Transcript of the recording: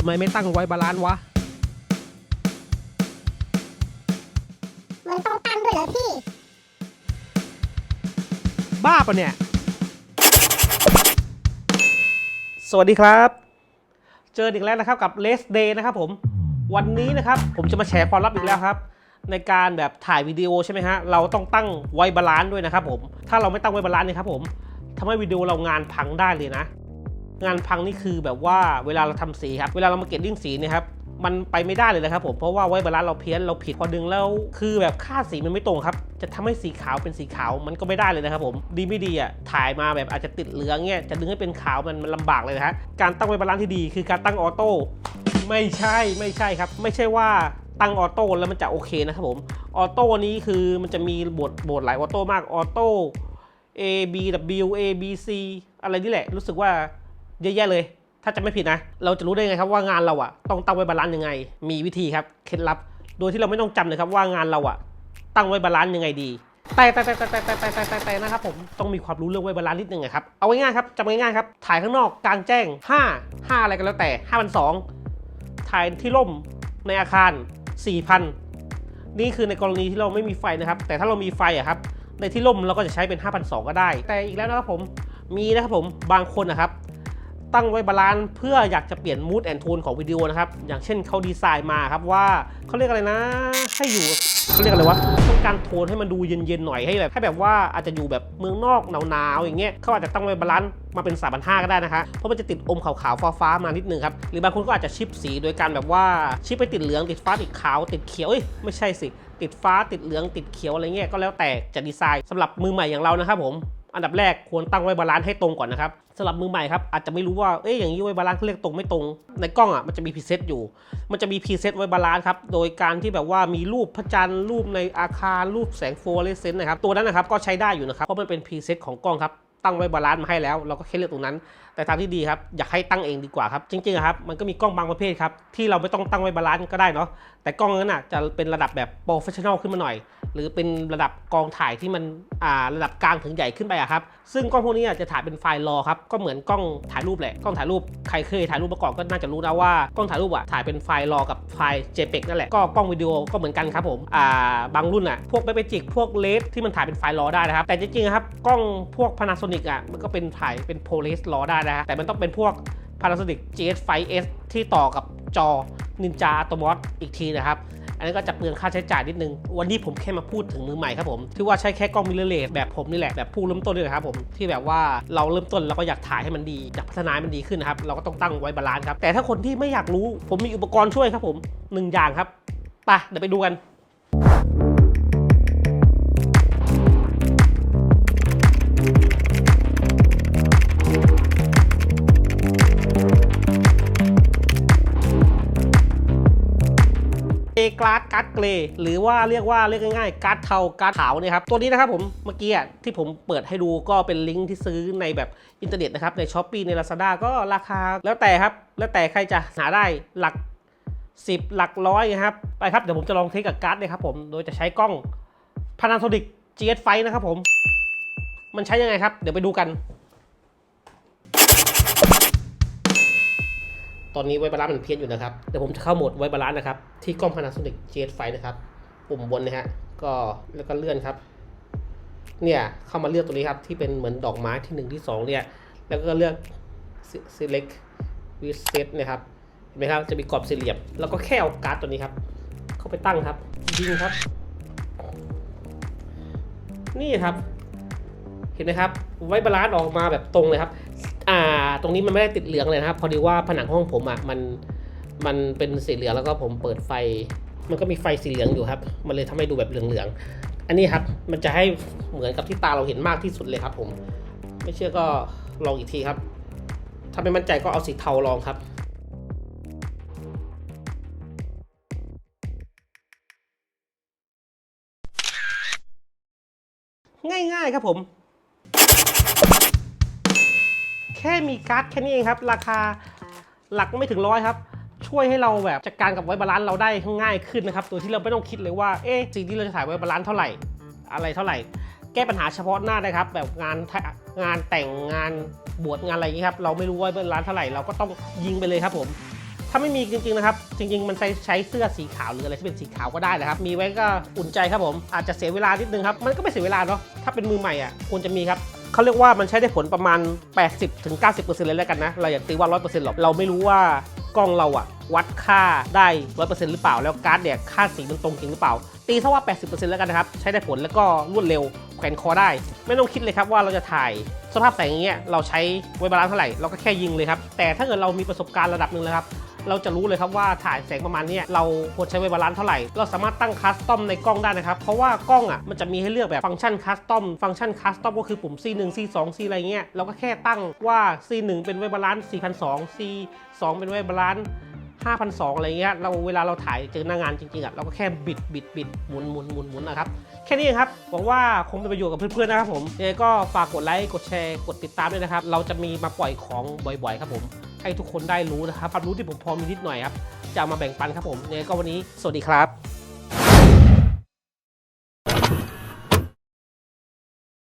ำไมไม่ตั้งไว้บาลานซ์วะ มันต้องตั้งด้วยเหรอพี่ บ้าปะเนี่ย สวัสดีครับ เจออีกแล้วนะครับกับ Last Day นะครับผม วันนี้นะครับผมจะมาแชร์ความลับอีกแล้วครับ ในการแบบถ่ายวิดีโอใช่ไหมฮะ เราต้องตั้งไวบาลานซ์ด้วยนะครับผม ถ้าเราไม่ตั้งไวบาลานซ์เนี่ยครับผมทำให้วิดีโอเรางานพังได้เลยนะ งานพังนี่คือแบบว่าเวลาเราทำสีครับเวลาเรามาเก็ตดิ้งสีเนี่ยครับมันไปไม่ได้เลยนะครับผมเพราะว่าไว้บาลานซ์เราเพี้ยนเราผิดพอดึงแล้วคือแบบค่าสีมันไม่ตรงครับ จะทำให้สีขาวเป็นสีขาวมันก็ไม่ได้เลยนะครับผมดีไม่ดีอะถ่ายมาแบบอาจจะติดเหลืองเนี่ยจะดึงให้เป็นขาวมันมันลำบากเลยนะฮะการตั้งไว้บาลานซ์ที่ดีคือการตั้งออโต้ไม่ใช่ไม่ใช่ครับ ไม่ใช่ว่าตั้งออโต้แล้วมันจะโอเคนะครับผมออโต้นี้คือมันจะมีบทบทหลายออโต้มากออโต้ A B W A B C อะไรนี่แหละ รู้สึกว่า เยอะแยะเลย ถ้าจะไม่ผิดนะ เราจะรู้ได้ไงครับว่างานเราอะต้องตั้งไว้บาลานซ์ยังไง มีวิธีครับเคล็ดลับ โดยที่เราไม่ต้องจำเลยครับว่างานเราอะตั้งไว้บาลานซ์ยังไงดีแต่แต่แต่แต่แต่แต่แต่แต่แต่นะครับผมต้องมีความรู้เรื่องไว้บาลานซ์นิดนึงอะครับเอาง่ายๆครับจำง่ายๆครับถ่ายข้างนอกกลางแจ้ง 5 5 อะไรก็แล้วแต่5 2 0 0ถ่ายที่ร่มในอาคาร 4,000 นี่คือในกรณีที่เราไม่มีไฟนะครับ แต่ถ้าเรามีไฟอะครับในที่ร่มเราก็จะใช้เป็น 5,200 ก็ได้ แต่อีกแล้วนะครับผมมีนะครับผมบางคนนะครับ ตั้งไว้บาลานซ์เพื่ออยากจะเปลี่ยนมูดแอนโทนของวิดีโอนะครับ อย่างเช่นเขาดีไซน์มาครับว่าเขาเรียกอะไรนะ ให้อยู่เขาเรียกอะไรวะต้องการโทนให้มันดูเย็นๆหน่อยให้แบบให้แบบว่าอาจจะอยู่แบบเมืองนอกหนาวๆอย่างเงี้ยเขาอาจจะตั้งไว้บาลานซ์มาเป็น 3 5 0 0ก็ได้นะคะ เพราะมันจะติดอมขาวๆฟ้าๆมานิดนึงครับ หรือบางคนก็อาจจะชิปสีโดยการแบบว่าชิปไปติดเหลืองติดฟ้าติดขาวติดเขียวเอ้ยไม่ใช่สิติดฟ้าติดเหลืองติดเขียวอะไรเงี้ยก็แล้วแต่จะดีไซน์สำหรับมือใหม่อย่างเรานะครับผม อันดับแรกควรตั้งไว้บาลานซ์ให้ตรงก่อนนะครับสำหรับมือใหม่ครับอาจจะไม่รู้ว่าเอ๊ะอย่างนี้ไว้บาลานซ์เขาเรียกตรงไม่ตรง ในกล้องอะมันจะมีพรีเซตอยู่ มันจะมีพรีเซตไว้บาลานซ์ครับโดยการที่แบบว่ามีรูปพระจันทร์รูปในอาคารรูปแสงฟลูออเรสเซนต์นะครับตัวนั้นนะครับก็ใช้ได้อยู่นะครับเพราะมันเป็นพรีเซตของกล้องครับ ตั้งไว้บาลานซ์มาให้แล้ว เราก็แค่เลือกตรงนั้น แต่ทางที่ดีครับอยากให้ตั้งเองดีกว่าครับ จริงๆครับมันก็มีกล้องบางประเภทครับที่เราไม่ต้องตั้งไว้บาลานซ์ก็ได้เนาะแต่กล้องนั้นอะจะเป็นระดับแบบโปรเฟชชั่นอลขึ้นมาหน่อย หรือเป็นระดับกองถ่ายที่มันอ่าระดับกลางถึงใหญ่ขึ้นไปอะครับซึ่งกล้องพวกนี้อะจะถ่ายเป็นไฟล์รอครับก็เหมือนกล้องถ่ายรูปแหละกล้องถ่ายรูปใครเคยถ่ายรูปมาก่อนก็น่าจะรู้นะว่ากล้องถ่ายรูปอะถ่ายเป็นไฟล์รอกับไฟล์ JPEG นั่นแหละก็กล้องวิดีโอก็เหมือนกันครับผมอ่าบางรุ่นอะพวกเ a จิกพวกเลสที่มันถ่ายเป็นไฟล์รอได้นะครับแต่จริงๆครับกล้องพวก Panasonic อะมันก็เป็นถ่ายเป็น ProRes รอได้นะฮะแต่มันต้องเป็นพวก Panasonic GS5S ที่ต่อกับจอ Ninja Atomos อีกทีนะครับ อันนี้ก็จะเปลืองค่าใช้จ่ายนิดนึง วันนี้ผมแค่มาพูดถึงมือใหม่ครับผม ที่ว่าใช้แค่กล้องมิเรเลสแบบผมนี่แหละ แบบผู้เริ่มต้นนี่แหละครับผม ที่แบบว่าเราเริ่มต้นเราก็อยากถ่ายให้มันดี อยากพัฒนาให้มันดีขึ้นนะครับ เราก็ต้องตั้งไว้บาลานซ์ครับ แต่ถ้าคนที่ไม่อยากรู้ ผมมีอุปกรณ์ช่วยครับผมหนึ่งอย่างครับ ไป เดี๋ยวไปดูกัน กราดการ์ดเกรย์หรือว่าเรียกว่าเรียกง่ายๆการ์ดเทาการ์ดขาวเนี่ยครับตัวนี้นะครับผมเมื่อกี้ที่ผมเปิดให้ดูก็เป็นลิงก์ที่ซื้อในแบบอินเทอร์เน็ตนะครับใน s h อ p e e ใน Lazada ก็ราคาแล้วแต่ครับ แล้วแต่ใครจะหาได้หลัก 10 หลักร้อยนะครับไปครับเดี๋ยวผมจะลองเทสกับการ์ดเลยครับผมโดยจะใช้กล้อง Panasonic GS5 นะครับผม มันใช้ยังไงครับ เดี๋ยวไปดูกัน ตอนนี้ไวบาลานซ์มันเพี้ยนอยู่นะครับ เดี๋ยวผมจะเข้าโหมดไวบาลานซ์นะครับ ที่กล้อง Panasonic GS5 นะครับ ปุ่มบนนะฮะ ก็แล้วก็เลื่อนครับ เนี่ยเข้ามาเลือกตัวนี้ครับ ที่เป็นเหมือนดอกไม้ที่ 1 ที่ 2 เนี่ย แล้วก็เลือก select with set นะครับเห็นไหมครับจะมีกรอบสี่เหลี่ยม แล้วก็แค่เอาการ์ดตัวนี้ครับ เข้าไปตั้งครับ ยิงครับ นี่ครับ เห็นไหมครับ ไว้บาลานซ์ออกมาแบบตรงเลยครับ อ่า ตรงนี้มันไม่ได้ติดเหลืองเลยนะครับ พอดีว่าผนังห้องผมอะมันมันเป็นสีเหลืองแล้วก็ผมเปิดไฟ มันก็มีไฟสีเหลืองอยู่ครับ มันเลยทำให้ดูแบบเหลืองๆอันนี้ครับมันจะให้เหมือนกับที่ตาเราเห็นมากที่สุดเลยครับ ผม ไม่เชื่อก็ลองอีกทีครับ ถ้าไม่มั่นใจก็เอาสีเทาลองครับง่ายๆครับผม แค่มีการ์ดแค่นี้เองครับ ราคาหลักไม่ถึงร้อยครับ ช่วยให้เราแบบจัดการกับไว้บาลานซ์เราได้ง่ายขึ้นนะครับโดยที่เราไม่ต้องคิดเลยว่าเอ๊ะสิ่งที่เราจะถ่ายไว้บาลานซ์เท่าไหร่อะไรเท่าไหร่ แก้ปัญหาเฉพาะหน้าได้ครับ แบบงานงานแต่งงานบวชงานอะไรอย่างนี้ครับเราไม่รู้ว่าบาลานซ์เท่าไหร่เราก็ต้องยิงไปเลยครับผมถ้าไม่มีจริงๆนะครับ จริง ๆ มันใช้ใช้เสื้อสีขาวหรืออะไรที่เป็นสีขาวก็ได้นะครับ มีไว้ก็อุ่นใจครับผม อาจจะเสียเวลานิดนึงครับ มันก็ไม่เสียเวลาเนาะ ถ้าเป็นมือใหม่อะควรจะมีครับ เขาเรียกว่ามันใช้ได้ผลประมาณ 80-90%เลยแล้วกันนะ เราอย่าตีว่า 100%หรอก เราไม่รู้ว่ากล้องเราอะวัดค่าได้ 100%หรือเปล่า แล้วการ์ดเนี่ยค่าสีมันตรงจริงหรือเปล่า ตีซะว่า 80%แล้วกันนะครับ ใช้ได้ผลแล้วก็รวดเร็วแขวนคอได้ ไม่ต้องคิดเลยครับว่าเราจะถ่ายสภาพแสงอย่างเงี้ยเราใช้ไวบาลานเท่าไหร่เราก็แค่ยิงเลยครับแต่ถ้าเกิดเรามีประสบการณ์ระดับหนึ่งแล้วครับ เราจะรู้เลยครับว่าถ่ายแสงประมาณนี้เราควรใช้ไวบาลานเท่าไหร่ เราสามารถตั้งคัสตอมในกล้องได้นะครับ เพราะว่ากล้องอะมันจะมีให้เลือกแบบฟังก์ชันคัสตอม ฟังก์ชันคัสตอมก็คือปุ่ม C1 C2 C อะไรเงี้ย เราก็แค่ตั้งว่า C1 เป็นไวบาลานซ์4,200 C2 เป็นไวบาลานซ์5,200 อะไรเงี้ย เราเวลาเราถ่ายเจอหน้างานจริงๆอะเราก็แค่บิดบิดบิดหมุนหมุนหมุนหมุนนะครับ แค่นี้เองครับหวังว่าคงเป็นประโยชน์กับเพื่อนๆนะครับผมยังไงก็ฝากกดไลค์ กดแชร์ กดติดตามด้วยนะครับ เราจะมีมาปล่อยของบ่อยๆ ครับผม ให้ทุกคนได้รู้นะครับความรู้ที่ผมพอมีนิดหน่อยครับจะมาแบ่งปันครับผมเนี่ยก็วันนี้สวัสดีครับ